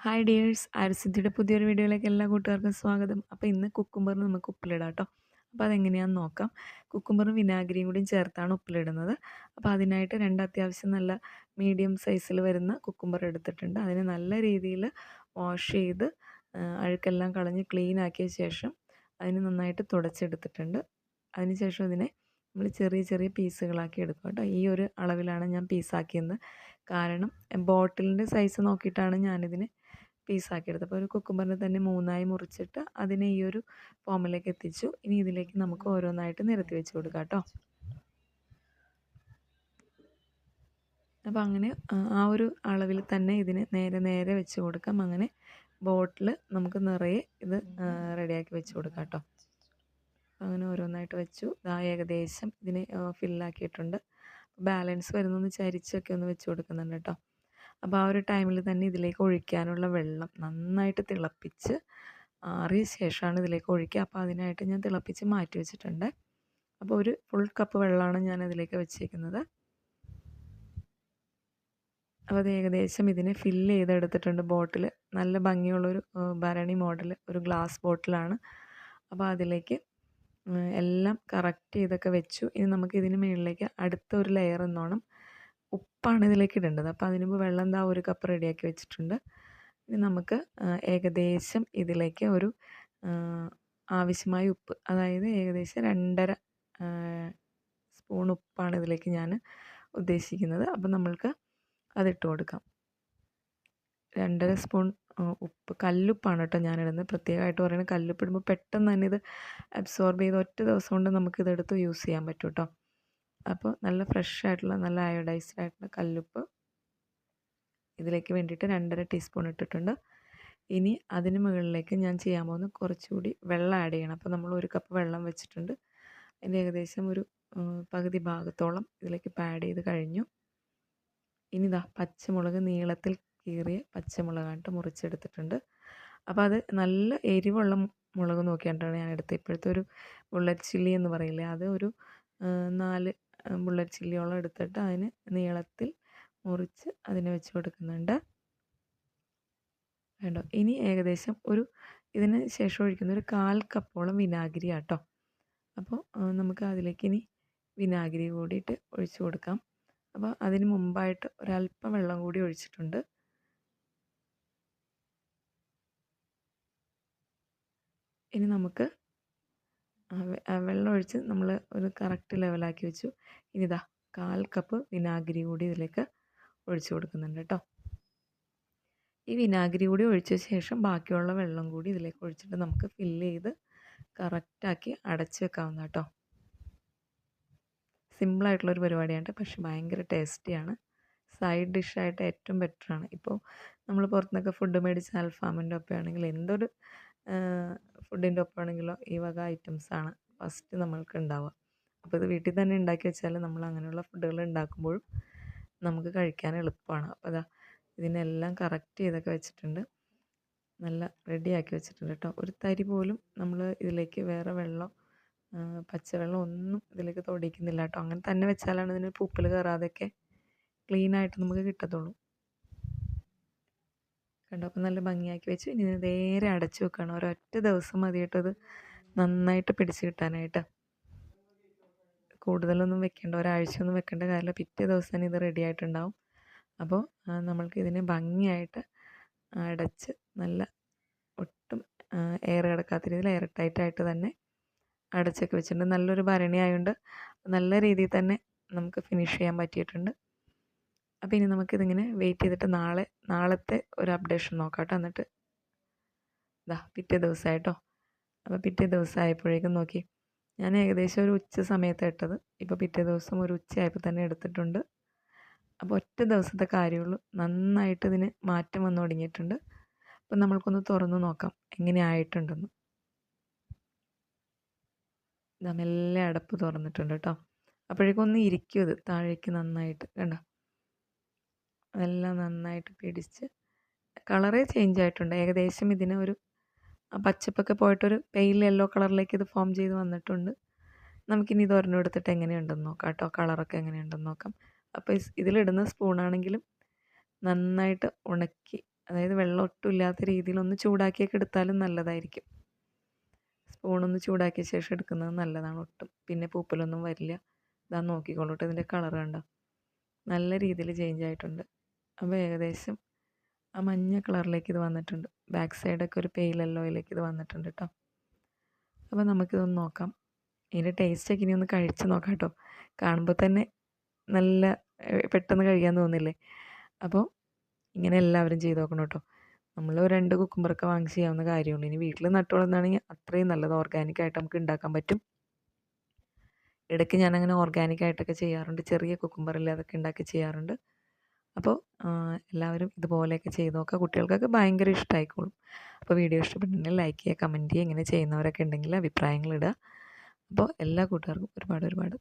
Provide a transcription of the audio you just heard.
Hi dears അരസിദ്ധിയുടെ പുതിയൊരു വീഡിയോയിലേക്ക് എല്ലാ കൂട്ടുകാർക്കും സ്വാഗതം. അപ്പോൾ ഇന്ന് കുക്കുംബറിന് നമുക്ക് ഉപ്പിലിടാം കേട്ടോ അപ്പോൾ അതെങ്ങനെയാണെന്ന് നോക്കാം. കുക്കുംബറും വിനാഗിരിയും കൂടി ചേർത്താണ് ഉപ്പിലിടുന്നത്. അപ്പോൾ അതിനായിട്ട് രണ്ട് അത്യാവശ്യം നല്ല മീഡിയം സൈസിൽ വരുന്ന കുക്കുംബർ എടുത്തിട്ടുണ്ട്. അതിനെ നല്ല രീതിയിൽ വാഷ് ചെയ്ത് അഴുക്കെല്ലാം കളഞ്ഞ് ക്ലീൻ ആക്കിയ ശേഷം അതിന് നന്നായിട്ട് തുടച്ചെടുത്തിട്ടുണ്ട്. അതിനുശേഷം ഇതിനെ നമ്മൾ ചെറിയ ചെറിയ പീസുകളാക്കി എടുക്കും കേട്ടോ ഈ ഒരു അളവിലാണ് ഞാൻ പീസാക്കിയത് കാരണം ബോട്ടിലിന്റെ സൈസ് നോക്കിയിട്ടാണ് ഞാനിതിന് പീസാക്കിയെടുത്തത് അപ്പോൾ ഒരു കുക്കുംബറിനെ തന്നെ മൂന്നായി മുറിച്ചിട്ട് അതിനെ ഈ ഒരു ഫോമിലേക്ക് എത്തിച്ചു. ഇനി ഇതിലേക്ക് നമുക്ക് ഓരോന്നായിട്ട് നിരത്തി വെച്ച് കൊടുക്കാം കേട്ടോ. അപ്പോൾ അങ്ങനെ ആ ഒരു അളവിൽ തന്നെ ഇതിന് നേരെ നേരെ വെച്ച് കൊടുക്കാം. അങ്ങനെ ബോട്ടിൽ നമുക്ക് നിറയെ ഇത് റെഡിയാക്കി വെച്ച് കൊടുക്കാം കേട്ടോ. അങ്ങനെ ഓരോന്നായിട്ട് വെച്ചു. ഇതാ ഏകദേശം ഇതിനെ ഫില്ലാക്കിയിട്ടുണ്ട്. ബാലൻസ് വരുന്നൊന്ന് ചരിച്ചൊക്കെ ഒന്ന് വെച്ച് കൊടുക്കുന്നുണ്ട് കേട്ടോ. അപ്പോൾ ആ ഒരു ടൈമിൽ തന്നെ ഇതിലേക്ക് ഒഴിക്കാനുള്ള വെള്ളം നന്നായിട്ട് തിളപ്പിച്ച് ആറിയ ശേഷമാണ് ഇതിലേക്ക് ഒഴിക്കുക. അപ്പോൾ അതിനായിട്ട് ഞാൻ തിളപ്പിച്ച് മാറ്റി വെച്ചിട്ടുണ്ട്. അപ്പോൾ ഒരു ഫുൾ കപ്പ് വെള്ളമാണ് ഞാൻ അതിലേക്ക് വെച്ചേക്കുന്നത്. അപ്പോൾ അത് ഏകദേശം ഇതിനെ ഫില്ല് ചെയ്തെടുത്തിട്ടുണ്ട് ബോട്ടിൽ നല്ല ഭംഗിയുള്ളൊരു ഭരണി മോഡൽ ഒരു ഗ്ലാസ് ബോട്ടിലാണ് അപ്പോൾ അതിലേക്ക് എല്ലാം കറക്റ്റ് ചെയ്തൊക്കെ വെച്ചു. ഇനി നമുക്ക് ഇതിന് മുകളിലേക്ക് അടുത്ത ഒരു ലെയർ എന്നോണം ഉപ്പാണ് ഇതിലേക്ക് ഇടേണ്ടത്. അപ്പോൾ അതിന് മുമ്പ് വെള്ളം എന്താ ഒരു കപ്പ് റെഡിയാക്കി വെച്ചിട്ടുണ്ട്. ഇനി നമുക്ക് ഏകദേശം ഇതിലേക്ക് ഒരു ആവശ്യമായ ഉപ്പ് അതായത് ഏകദേശം രണ്ടര സ്പൂൺ ഉപ്പാണ് ഇതിലേക്ക് ഞാൻ ഉദ്ദേശിക്കുന്നത്. അപ്പം നമ്മൾക്ക് അതിട്ട് കൊടുക്കാം. രണ്ടര സ്പൂൺ ഉപ്പ്. കല്ലുപ്പാണ് കേട്ടോ ഞാനിടുന്നത് പ്രത്യേകമായിട്ട് പറയുന്നത് കല്ലുപ്പിടുമ്പോൾ പെട്ടെന്ന് തന്നെ ഇത് അബ്സോർബ് ചെയ്ത് ഒറ്റ ദിവസം കൊണ്ട് നമുക്കിതെടുത്ത് യൂസ് ചെയ്യാൻ പറ്റും കേട്ടോ. അപ്പോൾ നല്ല ഫ്രഷ് ആയിട്ടുള്ള നല്ല അയോഡൈസ്ഡ് ആയിട്ടുള്ള കല്ലുപ്പ് ഇതിലേക്ക് വേണ്ടിയിട്ട് രണ്ടര ടീസ്പൂൺ ഇട്ടിട്ടുണ്ട്. ഇനി അതിന് മുകളിലേക്ക് ഞാൻ ചെയ്യാൻ പോകുന്നത് കുറച്ചുകൂടി വെള്ളം ആഡ് ചെയ്യണം. അപ്പോൾ നമ്മൾ ഒരു കപ്പ് വെള്ളം വെച്ചിട്ടുണ്ട്. അതിന്റെ ഏകദേശം ഒരു പകുതി ഭാഗത്തോളം ഇതിലേക്ക് ഇപ്പോൾ ആഡ് ചെയ്ത് കഴിഞ്ഞു. ഇനി ഇതാ പച്ചമുളക് നീളത്തിൽ കീറിയ പച്ചമുളകായിട്ട് മുറിച്ചെടുത്തിട്ടുണ്ട്. അപ്പോൾ അത് നല്ല എരിവുള്ള മുളക് നോക്കിയിട്ടാണ് ഞാൻ എടുത്തത്. ഇപ്പോഴത്തെ ഒരു ബുള്ളറ്റ് ചില്ലി എന്ന് പറയില്ലേ അത് ഒരു നാല് ബുള്ളറ്റ് ചില്ലിയോളം എടുത്തിട്ട് അതിന് നീളത്തിൽ മുറിച്ച് അതിന് വെച്ച് കൊടുക്കുന്നുണ്ട്. വേണ്ടോ ഇനി ഏകദേശം ഒരു ഇതിന് ശേഷം ഒഴിക്കുന്ന ഒരു കാൽ കപ്പോളം വിനാഗിരി ആട്ടോ. അപ്പോൾ നമുക്ക് അതിലേക്ക് ഇനി വിനാഗിരി കൂടിയിട്ട് ഒഴിച്ചു കൊടുക്കാം. അപ്പോൾ അതിന് മുമ്പായിട്ട് ഒരല്പം വെള്ളം കൂടി ഒഴിച്ചിട്ടുണ്ട്. ഇനി നമുക്ക് വെള്ളം ഒഴിച്ച് നമ്മൾ ഒരു കറക്റ്റ് ലെവലാക്കി വെച്ചു. ഇനി ഇതാ കാൽ കപ്പ് വിനാഗിരി കൂടി ഇതിലേക്ക് ഒഴിച്ചു കൊടുക്കുന്നുണ്ട് കേട്ടോ ഈ വിനാഗിരി കൂടി ഒഴിച്ച ശേഷം ബാക്കിയുള്ള വെള്ളം കൂടി ഇതിലേക്ക് ഒഴിച്ചിട്ട് നമുക്ക് ഫില്ല് ചെയ്ത് കറക്റ്റാക്കി അടച്ച് വെക്കാവുന്ന കേട്ടോ സിമ്പിളായിട്ടുള്ളൊരു പരിപാടിയാണ് പക്ഷെ ഭയങ്കര ടേസ്റ്റിയാണ് സൈഡ് ഡിഷായിട്ട് ഏറ്റവും ബെറ്ററാണ് ഇപ്പോൾ നമ്മൾ പുറത്തുനിന്നൊക്കെ ഫുഡ് മേടിച്ച് അൽഫാമിന്റെ ഒപ്പമാണെങ്കിൽ എന്തൊരു ഫുഡിന്റെ ഒപ്പമാണെങ്കിലോ ഈ വക ഐറ്റംസാണ് ഫസ്റ്റ് നമ്മൾക്ക് ഉണ്ടാവുക അപ്പോൾ ഇത് വീട്ടിൽ തന്നെ ഉണ്ടാക്കി വെച്ചാൽ നമ്മൾ അങ്ങനെയുള്ള ഫുഡുകൾ ഉണ്ടാക്കുമ്പോഴും നമുക്ക് കഴിക്കാൻ എളുപ്പമാണ്. അപ്പോൾ അതാ ഇതിനെല്ലാം കറക്റ്റ് ചെയ്തൊക്കെ വെച്ചിട്ടുണ്ട്. നല്ല റെഡിയാക്കി വെച്ചിട്ടുണ്ട് കേട്ടോ. ഒരു തരി പോലും നമ്മൾ ഇതിലേക്ക് വേറെ വെള്ളം പച്ചവെള്ളം ഒന്നും ഇതിലേക്ക് തൊടിക്കുന്നില്ല കേട്ടോ. അങ്ങനെ തന്നെ വെച്ചാലാണ് ഇതിന് പൂപ്പൽ കയറാതെയൊക്കെ ക്ലീനായിട്ട് നമുക്ക് കിട്ടത്തുള്ളൂ. കണ്ടോ? അപ്പം നല്ല ഭംഗിയാക്കി വെച്ച് ഇനി നേരെ അടച്ചു വെക്കണം. ഒരൊറ്റ ദിവസം മതി കേട്ടോ ഇത് നന്നായിട്ട് പിടിച്ച് കിട്ടാനായിട്ട്. കൂടുതലൊന്നും വെക്കേണ്ട ഒരാഴ്ചയൊന്നും വെക്കേണ്ട കാര്യമില്ല. പിറ്റേ ദിവസം ഇത് റെഡി ആയിട്ടുണ്ടാവും. അപ്പോൾ നമ്മൾക്ക് ഇതിനെ ഭംഗിയായിട്ട് അടച്ച് നല്ല ഒട്ടും എയർ കിടക്കാത്ത രീതിയിൽ എയർ ടൈറ്റായിട്ട് തന്നെ അടച്ചൊക്കെ വെച്ചിട്ടുണ്ട്. നല്ലൊരു ഭരണി ആയതുകൊണ്ട് നല്ല രീതിയിൽ തന്നെ നമുക്ക് ഫിനിഷ് ചെയ്യാൻ പറ്റിയിട്ടുണ്ട്. അപ്പോൾ ഇനി നമുക്കിതിങ്ങനെ വെയിറ്റ് ചെയ്തിട്ട് നാളെ നാളത്തെ ഒരു അപ്ഡേഷൻ നോക്കാം കേട്ടോ എന്നിട്ട് ഇതാ പിറ്റേ ദിവസമായിട്ടോ അപ്പോൾ പിറ്റേ ദിവസം ആയപ്പോഴേക്കും നോക്കി. ഞാൻ ഏകദേശം ഒരു ഉച്ച സമയത്ത് ഇട്ടത്. ഇപ്പോൾ പിറ്റേ ദിവസം ഒരു ഉച്ചയായപ്പോൾ തന്നെ എടുത്തിട്ടുണ്ട്. അപ്പോൾ ഒറ്റ ദിവസത്തെ കാര്യമുള്ളൂ. നന്നായിട്ട് ഇതിന് മാറ്റം വന്നു തുടങ്ങിയിട്ടുണ്ട്. അപ്പം നമ്മൾക്കൊന്ന് തുറന്ന് നോക്കാം എങ്ങനെ ഇതാ മെല്ലെ അടപ്പ് തുറന്നിട്ടുണ്ട് കേട്ടോ. അപ്പോഴേക്കും ഒന്ന് ഇരിക്കും ഇത് താഴേക്ക് നന്നായിട്ട്. കണ്ടോ? അതെല്ലാം നന്നായിട്ട് പിടിച്ച് കളറേ ചേഞ്ച് ആയിട്ടുണ്ട് ഏകദേശം ഇതിന് ഒരു പച്ചപ്പൊക്കെ പോയിട്ടൊരു പെയിൽ യെല്ലോ കളറിലേക്ക് ഇത് ഫോം ചെയ്ത് വന്നിട്ടുണ്ട്. നമുക്കിനി ഇത് ഒരെണ്ണം എടുത്തിട്ട് എങ്ങനെയുണ്ടെന്ന് നോക്കാം കേട്ടോ. കളറൊക്കെ എങ്ങനെയുണ്ടെന്ന് നോക്കാം. അപ്പോൾ ഇതിലിടുന്ന സ്പൂണാണെങ്കിലും നന്നായിട്ട് ഉണക്കി അതായത് വെള്ളം ഒട്ടും ഇല്ലാത്ത രീതിയിൽ ഒന്ന് ചൂടാക്കിയൊക്കെ എടുത്താലും നല്ലതായിരിക്കും. സ്പൂണൊന്ന് ചൂടാക്കിയ ശേഷം എടുക്കുന്നത് നല്ലതാണ് ഒട്ടും. പിന്നെ പൂപ്പലൊന്നും വരില്ല. ഇതാ നോക്കിക്കോളൂട്ടോ ഇതിന്റെ കളർ കണ്ടോ. നല്ല രീതിയിൽ ചേഞ്ച് ആയിട്ടുണ്ട്. അപ്പോൾ ഏകദേശം ആ മഞ്ഞ കളറിലേക്ക് ഇത് വന്നിട്ടുണ്ട്. ബാക്ക് സൈഡൊക്കെ ഒരു പെയിൽ യെല്ലോയിലേക്ക് ഇത് വന്നിട്ടുണ്ട് കേട്ടോ അപ്പോൾ നമുക്കിതൊന്ന് നോക്കാം. ഇതിന്റെ ടേസ്റ്റൊക്കെ ഇനി ഒന്ന് കഴിച്ച് നോക്കാം കേട്ടോ കാണുമ്പോൾ തന്നെ നല്ല പെട്ടെന്ന് കഴിക്കാൻ തോന്നില്ലേ? അപ്പോൾ ഇങ്ങനെ എല്ലാവരും ചെയ്ത് നോക്കണം കേട്ടോ നമ്മൾ രണ്ട് കുക്കുമ്പറൊക്കെ വാങ്ങിച്ച് ചെയ്യാവുന്ന കാര്യമുള്ളൂ. ഇനി വീട്ടിൽ നട്ടുവളർന്നാണെങ്കിൽ അത്രയും നല്ലത് ഓർഗാനിക്കായിട്ട് നമുക്ക് ഉണ്ടാക്കാൻ പറ്റും. ഇടയ്ക്ക് ഞാനങ്ങനെ ഓർഗാനിക്കായിട്ടൊക്കെ ചെയ്യാറുണ്ട്. ചെറിയ കുക്കുമ്പറിൽ അതൊക്കെ ഉണ്ടാക്കി ചെയ്യാറുണ്ട്. അപ്പോൾ എല്ലാവരും ഇതുപോലെയൊക്കെ ചെയ്ത് നോക്കുക കുട്ടികൾക്കൊക്കെ ഭയങ്കര ഇഷ്ടമായിക്കോളും അപ്പോൾ വീഡിയോ ഇഷ്ടപ്പെട്ടിട്ടുണ്ടെങ്കിൽ ലൈക്ക് ചെയ്യുക കമന്റ് ചെയ്യുക ഇങ്ങനെ ചെയ്യുന്നവരൊക്കെ ഉണ്ടെങ്കിൽ അഭിപ്രായങ്ങൾ ഇടുക. അപ്പോൾ എല്ലാ കൂട്ടുകാർക്കും ഒരുപാട് ഒരുപാട്